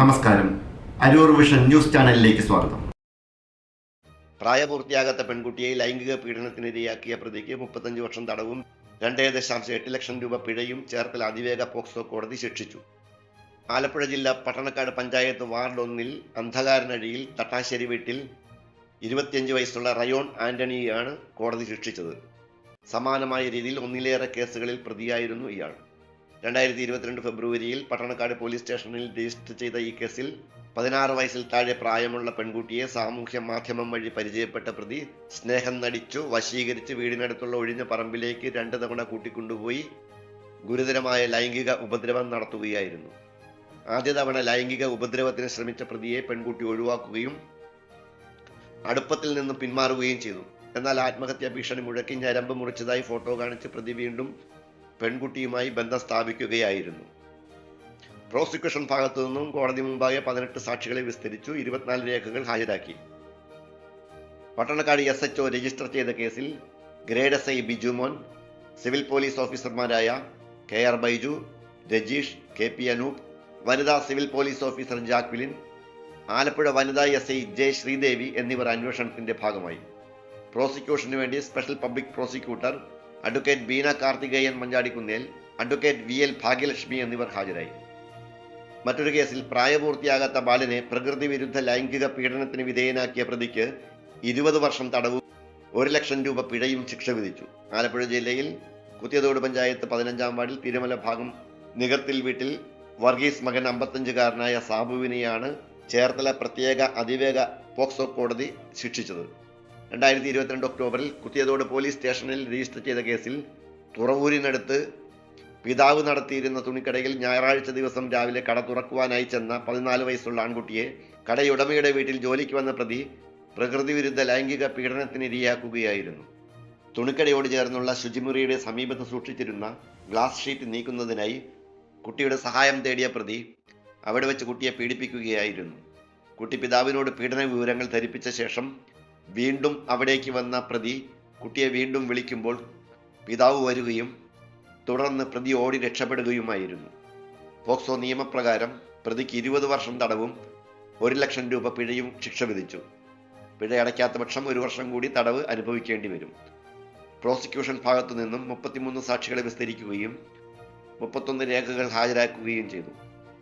നമസ്കാരം. Aroor vision news ചാനലിലേക്ക് സ്വാഗതം. പ്രായപൂർത്തിയാകാത്ത പെൺകുട്ടിയെ ലൈംഗിക പീഡനത്തിനിരയാക്കിയ പ്രതിക്ക് മുപ്പത്തഞ്ച് വർഷം തടവും രണ്ടേ ദശാംശം എട്ട് ലക്ഷം രൂപ പിഴയും ചേർത്തല അതിവേഗ പോക്സോ കോടതി ശിക്ഷിച്ചു. ആലപ്പുഴ ജില്ല പട്ടണക്കാട് പഞ്ചായത്ത് വാർഡ് ഒന്നിൽ അന്ധകാരനഴിയിൽ തട്ടാശ്ശേരി വീട്ടിൽ ഇരുപത്തിയഞ്ച് വയസ്സുള്ള റയോൺ ആന്റണിയെയാണ് കോടതി ശിക്ഷിച്ചത്. സമാനമായ രീതിയിൽ ഒന്നിലേറെ കേസുകളിൽ പ്രതിയായിരുന്നു ഇയാൾ. രണ്ടായിരത്തി ഇരുപത്തിരണ്ട് ഫെബ്രുവരിയിൽ പട്ടണക്കാട് പോലീസ് സ്റ്റേഷനിൽ രജിസ്റ്റർ ചെയ്ത ഈ കേസിൽ പതിനാറ് വയസ്സിൽ താഴെ പ്രായമുള്ള പെൺകുട്ടിയെ സാമൂഹ്യ മാധ്യമം വഴി പരിചയപ്പെട്ട പ്രതി സ്നേഹം നടിച്ചു വശീകരിച്ച് വീടിനടുത്തുള്ള ഒഴിഞ്ഞ പറമ്പിലേക്ക് രണ്ട് തവണ കൂട്ടിക്കൊണ്ടുപോയി ഗുരുതരമായ ലൈംഗിക ഉപദ്രവം നടത്തുകയായിരുന്നു. ആദ്യ തവണ ലൈംഗിക ഉപദ്രവത്തിന് ശ്രമിച്ച പ്രതിയെ പെൺകുട്ടി ഒഴിവാക്കുകയും അടുപ്പത്തിൽ നിന്നും പിന്മാറുകയും ചെയ്തു. എന്നാൽ ആത്മഹത്യാ ഭീഷണി മുഴക്കി ഞരമ്പ് മുറിച്ചതായി ഫോട്ടോ കാണിച്ച് പ്രതി വീണ്ടും പെൺകുട്ടിയുമായി ബന്ധം സ്ഥാപിക്കുകയായിരുന്നു. പ്രോസിക്യൂഷൻ ഭാഗത്തു നിന്നും കോടതി മുമ്പാകെ പതിനെട്ട് സാക്ഷികളെ വിസ്തരിച്ചു ഇരുപത്തിനാല് രേഖകൾ ഹാജരാക്കി. പട്ടണക്കാട് എസ് എച്ച് രജിസ്റ്റർ ചെയ്ത കേസിൽ grade S I Bijumon civil police ഓഫീസർമാരായ K R Baiju Rajeesh K P Anoop വനിതാ civil police officer Jacqueline Alappuzha വനിതാ എസ് ഐ ജെ ശ്രീദേവി എന്നിവർ അന്വേഷണത്തിന്റെ ഭാഗമായി. പ്രോസിക്യൂഷന് വേണ്ടി special public prosecutor advocate Beena Karthikeyan Manjadikkunnel advocate V L Bhagyalakshmi എന്നിവർ ഹാജരായി. മറ്റൊരു കേസിൽ പ്രായപൂർത്തിയാകാത്ത ബാലനെ പ്രകൃതി വിരുദ്ധ ലൈംഗിക പീഡനത്തിന് വിധേയനാക്കിയ പ്രതിക്ക് ഇരുപത് വർഷം തടവും ഒരു ലക്ഷം രൂപ പിഴയും ശിക്ഷ വിധിച്ചു. ആലപ്പുഴ ജില്ലയിൽ കുത്തിയതോട് പഞ്ചായത്ത് പതിനഞ്ചാം വാർഡിൽ തിരുമല ഭാഗം നികത്തിൽ വീട്ടിൽ വർഗീസ് മകൻ അമ്പത്തഞ്ചുകാരനായ സാബുവിനെയാണ് ചേർത്തല പ്രത്യേക അതിവേഗ പോക്സോ കോടതി ശിക്ഷിച്ചത്. രണ്ടായിരത്തി ഇരുപത്തിരണ്ട് ഒക്ടോബറിൽ കുത്തിയതോട് പോലീസ് സ്റ്റേഷനിൽ രജിസ്റ്റർ ചെയ്ത കേസിൽ തുറവൂരിനടുത്ത് പിതാവ് നടത്തിയിരുന്ന തുണിക്കടയിൽ ഞായറാഴ്ച ദിവസം രാവിലെ കട തുറക്കുവാനായി ചെന്ന പതിനാല് വയസ്സുള്ള ആൺകുട്ടിയെ കടയുടമയുടെ വീട്ടിൽ ജോലിക്ക് വന്ന പ്രതി പ്രകൃതി വിരുദ്ധ ലൈംഗിക പീഡനത്തിന് ഇരയാക്കുകയായിരുന്നു തുണിക്കടയോട് ചേർന്നുള്ള ശുചിമുറിയുടെ സമീപത്ത് സൂക്ഷിച്ചിരുന്ന ഗ്ലാസ് ഷീറ്റ് നീക്കുന്നതിനായി കുട്ടിയുടെ സഹായം തേടിയ പ്രതി അവിടെ വെച്ച് കുട്ടിയെ പീഡിപ്പിക്കുകയായിരുന്നു. കുട്ടി പിതാവിനോട് പീഡന വിവരങ്ങൾ ധരിപ്പിച്ച ശേഷം വീണ്ടും അവിടേക്ക് വന്ന പ്രതി കുട്ടിയെ വീണ്ടും വിളിക്കുമ്പോൾ പിതാവ് വരികയും തുടർന്ന് പ്രതി ഓടി രക്ഷപ്പെടുകയുമായിരുന്നു. പോക്സോ നിയമപ്രകാരം പ്രതിക്ക് ഇരുപത് വർഷം തടവും ഒരു ലക്ഷം രൂപ പിഴയും ശിക്ഷ വിധിച്ചു. പിഴ അടയ്ക്കാത്ത പക്ഷം ഒരു വർഷം കൂടി തടവ് അനുഭവിക്കേണ്ടി വരും. പ്രോസിക്യൂഷൻ ഭാഗത്തു നിന്നും മുപ്പത്തിമൂന്ന് സാക്ഷികളെ വിസ്തരിക്കുകയും മുപ്പത്തൊന്ന് രേഖകൾ ഹാജരാക്കുകയും ചെയ്തു.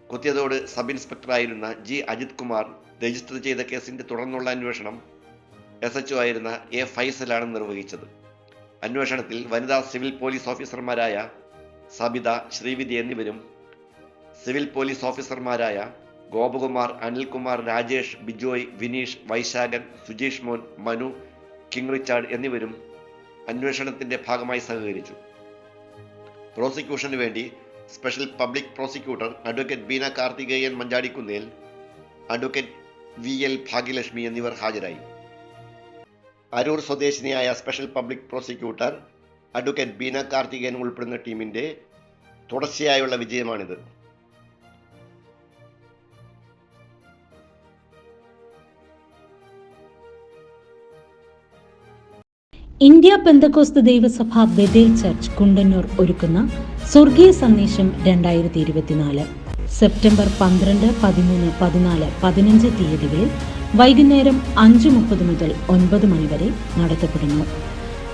കുത്തിയതോട് സബ് ഇൻസ്പെക്ടറായിരുന്ന ജി അജിത് കുമാർ രജിസ്റ്റർ ചെയ്ത കേസിന്റെ തുടർന്നുള്ള അന്വേഷണം എസ് എച്ച് ആയിരുന്ന എ ഫൈസലാണ് നിർവഹിച്ചത്. അന്വേഷണത്തിൽ വനിതാ സിവിൽ പോലീസ് ഓഫീസർമാരായ സബിത ശ്രീവിധി എന്നിവരും സിവിൽ പോലീസ് ഓഫീസർമാരായ ഗോപകുമാർ അനിൽകുമാർ രാജേഷ് ബിജോയ് വിനീഷ് വൈശാഖൻ സുജീഷ് മോൻ മനു കിങ് റിച്ചാർഡ് എന്നിവരും അന്വേഷണത്തിന്റെ ഭാഗമായി സഹകരിച്ചു. പ്രോസിക്യൂഷന് വേണ്ടി special public prosecutor advocate Beena Karthikeyan Manjadikkunnel advocate V L Bhagyalakshmi എന്നിവർ ഹാജരായി. അരൂർ സ്വദേശിനിയായ special public prosecutor advocate Beena Karthikeyan ഉൾപ്പെടുന്ന ടീമിന്റെ തുടർച്ചയായുള്ള വിജയമാണിത്. ഇന്ത്യ പെന്തക്കോസ്ത് ദൈവസഭ ബദേൽ ചർച്ച് കുണ്ടന്നൂർ ഒരുക്കുന്ന സ്വർഗീയ സന്ദേശം രണ്ടായിരത്തി ഇരുപത്തിനാല്. സെപ്റ്റംബർ പന്ത്രണ്ട് പതിമൂന്ന് പതിനാല് പതിനഞ്ച് തീയതികളിൽ വൈകുന്നേരം അഞ്ച് മുപ്പത് മുതൽ ഒൻപത് മണി വരെ നടത്തപ്പെടുന്നു.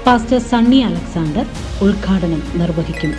പാസ്റ്റർ സണ്ണി അലക്സാണ്ടർ ഉദ്ഘാടനം നിർവഹിക്കും.